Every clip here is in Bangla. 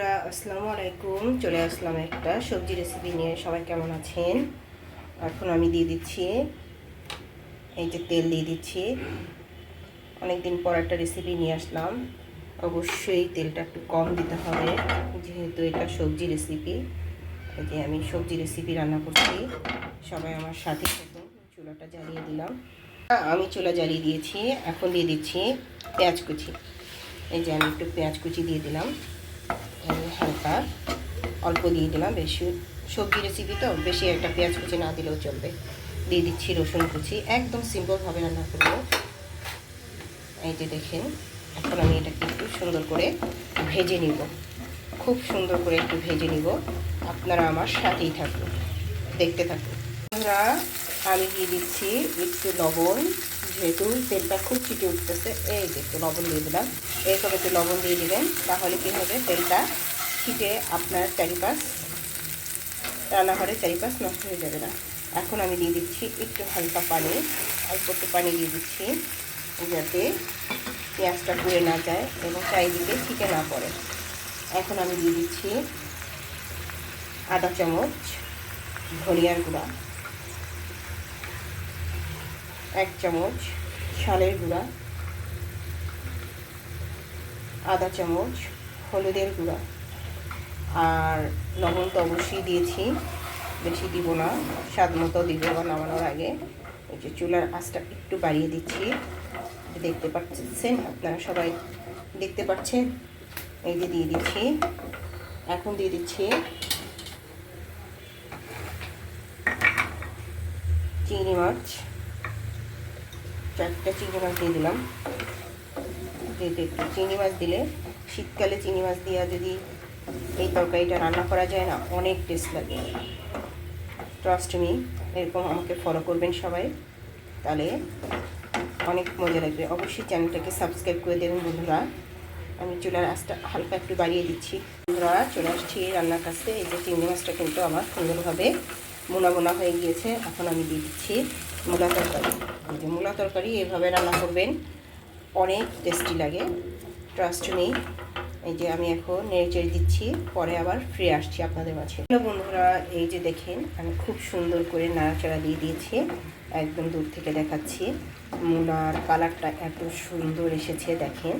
বন্ধুরা, আসসালামু আলাইকুম। চলে আসলাম একটা সবজি রেসিপি নিয়ে। সবাই কেমন আছেন? এখন আমি দিয়ে দিচ্ছি, এই যে তেল দিয়ে দিচ্ছি। অনেকদিন পর একটা রেসিপি নিয়ে আসলাম। অবশ্যই তেলটা একটু কম দিতে হবে, যেহেতু এটা সবজি রেসিপি এই যে আমি সবজি রেসিপি রান্না করছি। সবাই আমার সাথে থাকুন। চুলাটা জ্বালিয়ে দিলাম। আমি চুলা জ্বালিয়ে দিয়েছি। এখন দিয়ে দিচ্ছি পেঁয়াজ কুচি। এই যে আমি একটু পেঁয়াজ কুচি দিয়ে দিলাম। হালকা অল্প দিয়ে দিলাম, বেশি সবজি রেসিপি তো, বেশি একটা পেঁয়াজ কুচি না দিলেও চলবে। দিয়ে দিচ্ছি রসুন কুচি, একদম সিম্পলভাবে রান্না করব। এই যে দেখেন, এখন আমি এটাকে একটু সুন্দর করে ভেজে নিব। খুব সুন্দর করে একটু ভেজে নিব। আপনারা আমার সাথেই থাকুন, দেখতে থাকুন। আমরা আমি দিয়ে দিচ্ছি একটু লবণ যেহেতু তেলটা খুব চিটে উঠতেছে, এই যে একটু লবণ দিয়ে দিলাম। এরকম একটু লবণ দিয়ে দিবেন, তাহলে কী হবে? তেলটা ছিটে আপনার চারিপাশ, রান্নাঘরের চারিপাশ নষ্ট হয়ে যাবে না। এখন আমি দিয়ে দিচ্ছি একটু হালকা পানি, অল্প একটু পানি দিয়ে দিচ্ছি, যাতে পেঁয়াজটা পুড়ে না যায় এবং চারিদিকে ছিটে না পড়ে। এখন আমি দিয়ে দিচ্ছি আদা চামচ, ধনিয়ার গুঁড়া। এক চামচ শালের গুঁড়া, আধা চামচ হলুদের গুঁড়া, আর লবণ তো অবশ্যই দিয়েছি, বেশি দিব না, স্বাদ মতো দিব বা নামানোর আগে। ওই যে চুলার আঁচটা একটু বাড়িয়ে দিচ্ছি, দেখতে পাচ্ছেন, আপনারা সবাই দেখতে পাচ্ছেন? এই যে দিয়ে দিচ্ছি, এখন দিয়ে দিচ্ছি চিংড়ি মাছ। চারটা চিংড়ি মাছ দিয়ে দিলাম। যেহেতু একটু চিংড়ি মাছ দিলে শীতকালে চিংড়ি মাছ দিয়ে যদি এই তরকারিটা রান্না করা যায় না, অনেক টেস্ট লাগে। ট্রাস্ট মি এরকম আমাকে ফলো করবেন সবাই। তাহলে অনেক মজা লাগবে। অবশ্যই চ্যানেলটাকে সাবস্ক্রাইব করে দেবেন বন্ধুরা। আমি চুলার আঁচটা হালকা একটু বাড়িয়ে দিচ্ছি। বন্ধুরা, চলে আসছি রান্নার কাছে এই যে চিংড়ি মাছটা কিন্তু আমার সুন্দরভাবে মোনা মোনা হয়ে গিয়েছে। এখন আমি দিয়ে দিচ্ছি মূলা তরকারি। যে মূলা তরকারি, এভাবে রান্না করবেন। অনেক টেস্টি লাগে। ট্রাস্ট নেই এই যে আমি এখন নেড়ে চেড়ে দিচ্ছি, পরে আবার ফিরে আসছি আপনাদের মাঝে। বন্ধুরা, এই যে দেখেন, আমি খুব সুন্দর করে নাড়াচাড়া দিয়ে দিয়েছি। একদম দূর থেকে দেখাচ্ছি। মূলার কালারটা এত সুন্দর এসেছে, দেখেন।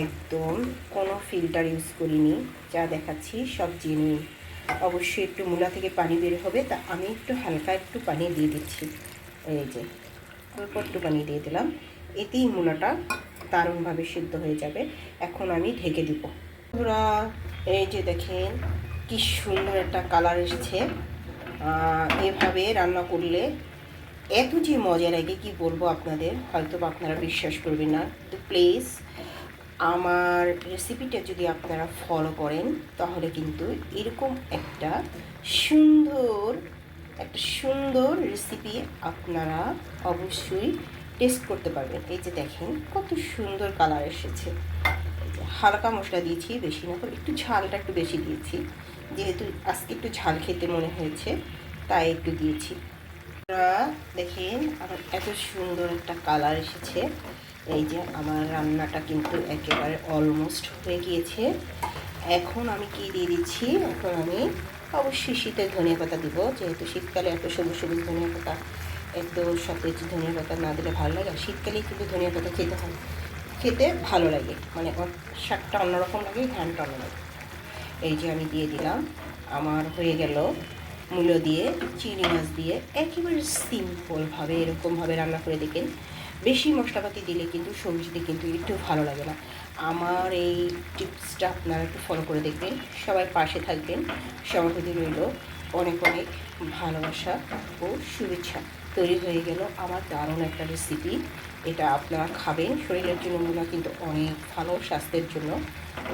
একদম কোনো ফিল্টার ইউজ করিনি, যা দেখাচ্ছি সব জেনুইন অবশ্যই একটু মূলা থেকে পানি বের হবে, তা আমি একটু হালকা একটু পানি দিয়ে দিচ্ছি। এই যে, অল্প একটু পানি দিয়ে দিলাম। এতেই মূলাটা দারুণভাবে সিদ্ধ হয়ে যাবে। এখন আমি ঢেকে দিব। পুরা এই যে দেখেন, কি সুন্দর একটা কালার এসেছে। এভাবে রান্না করলে এত যে মজা লাগে, কি বলব আপনাদের? হয়তো আপনারা বিশ্বাস করবেন না। তো প্লিজ, আমার রেসিপিটা যদি আপনারা ফলো করেন, তাহলে কিন্তু এরকম একটা সুন্দর একটা সুন্দর রেসিপি আপনারা অবশ্যই টেস্ট করতে পারবেন। এই যে দেখেন, কত সুন্দর কালার এসেছে। হালকা মশলা দিয়েছি, বেশি না করে একটু ঝালটা একটু বেশি দিয়েছি। যেহেতু আজকে একটু ঝাল খেতে মনে হয়েছে, তাই একটু দিয়েছি। দেখেন আমার এত সুন্দর একটা কালার এসেছে। এই যে আমার রান্নাটা কিন্তু একেবারে অলমোস্ট হয়ে গিয়েছে। এখন আমি কি দিয়ে দিচ্ছি? এখন আমি অবশ্যই শীতের ধনিয়া পাতা দিব, যেহেতু শীতকালে এত সবুজ সবুজ ধনিয়া পাতা একদম সতেজ ধনিয়া পাতা না দিলে ভালো লাগে। শীতকালেই কিন্তু ধনিয়া পাতা খেতে হয়, খেতে ভালো লাগে। মানে শাকটা অন্যরকম লাগে ঘ্যানটা অন্য লাগে। এই যে আমি দিয়ে দিলাম, আমার হয়ে গেল মূলো দিয়ে চিংড়ি মাছ দিয়ে একেবারে সিম্পলভাবে এরকমভাবে রান্না করে দেখেন। বেশি মশলাপাতি দিলে কিন্তু সবজিতে কিন্তু একটু ভালো লাগে না। আমার এই টিপসটা আপনারা একটু ফলো করে দেখবেন। সবাই পাশে থাকবেন। সবার প্রতি রইল অনেক অনেক ভালোবাসা ও শুভেচ্ছা। তৈরি হয়ে গেল আমার দারুণ একটা রেসিপি এটা আপনারা খাবেন। শরীরের জন্য মূলা কিন্তু অনেক ভালো, স্বাস্থ্যের জন্য।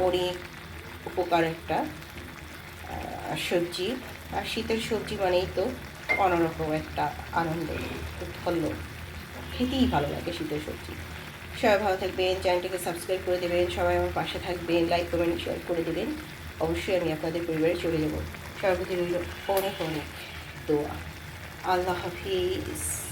অনেক উপকার একটা সবজি। আর শীতের সবজি মানেই তো অন্যরকম একটা আনন্দ, উৎফল্ল। খেতেই ভালো লাগে শীতের সবজি। সবাই ভালো থাকবেন, চ্যানেলটিকে সাবস্ক্রাইব করে দেবেন, সবাই আমার পাশে থাকবেন, লাইক, কমেন্ট শেয়ার করে দেবেন। অবশ্যই আমি আপনাদের পরিবারে চলে যাব। সবার প্রতি রইল অনেক অনেক দোয়া। আল্লাহ হাফিজ।